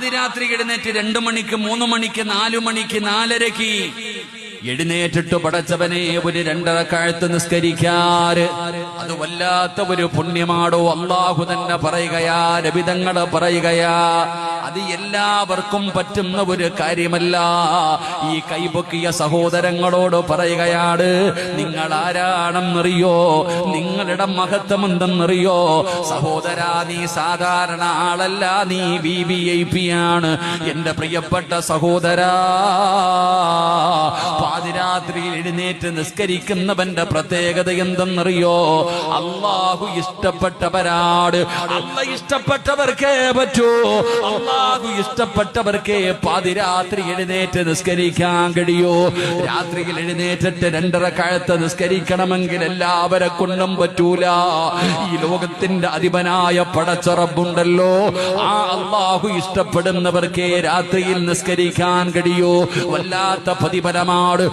പാതിരാത്രി എഴുന്നേറ്റ് രണ്ടു മണിക്ക് മൂന്ന് മണിക്ക് നാലു മണിക്ക് നാലരക്ക്. എഴുന്നേറ്റിട്ട് പടച്ചവനെ ഒരു രണ്ടര കാഴ്ത്ത് നിസ്കരിക്കാറ്. അത് വല്ലാത്ത ഒരു പുണ്യമാടോ. അള്ളാഹു തന്നെ പറയുകയാ രവിതങ്ങൾ പറയുകയാ. അത് എല്ലാവർക്കും പറ്റുന്ന ഒരു കാര്യമല്ല. ഈ കൈപൊക്കിയ സഹോദരങ്ങളോട് പറയുകയാണ് നിങ്ങൾ ആരാണെന്നറിയോ നിങ്ങളുടെ മഹത്വം എന്തെന്നറിയോ സഹോദര നീ സാധാരണ ആളല്ല നീ ബി ബി ഐ പി ആണ്. എന്റെ പ്രിയപ്പെട്ട സഹോദരാ പാതിരാത്രിയിൽ എഴുന്നേറ്റ് നിസ്കരിക്കുന്നവന്റെ പ്രത്യേകത എന്തെന്നറിയോ? അള്ളാഹു ഇഷ്ടപ്പെട്ടവരാട് അല്ല ഇഷ്ടപ്പെട്ടവർക്കേ പറ്റൂ. അള്ളാഹു ഇഷ്ടപ്പെട്ടവർക്കേ പാതിരാത്രി എഴുന്നേറ്റ് നിസ്കരിക്കാൻ കഴിയൂ. രാത്രിയിൽ എഴുന്നേറ്റിട്ട് രണ്ടര കഴുത്ത് നിസ്കരിക്കണമെങ്കിൽ എല്ലാവരെ കൊണ്ടും പറ്റൂല. ഈ ലോകത്തിന്റെ അധിപനായ പടച്ചറബുണ്ടല്ലോ. ആ അള്ളാഹു ഇഷ്ടപ്പെടുന്നവർക്കേ രാത്രിയിൽ നിസ്കരിക്കാൻ കഴിയൂ. വല്ലാത്ത പ്രതിഫലമാണ്.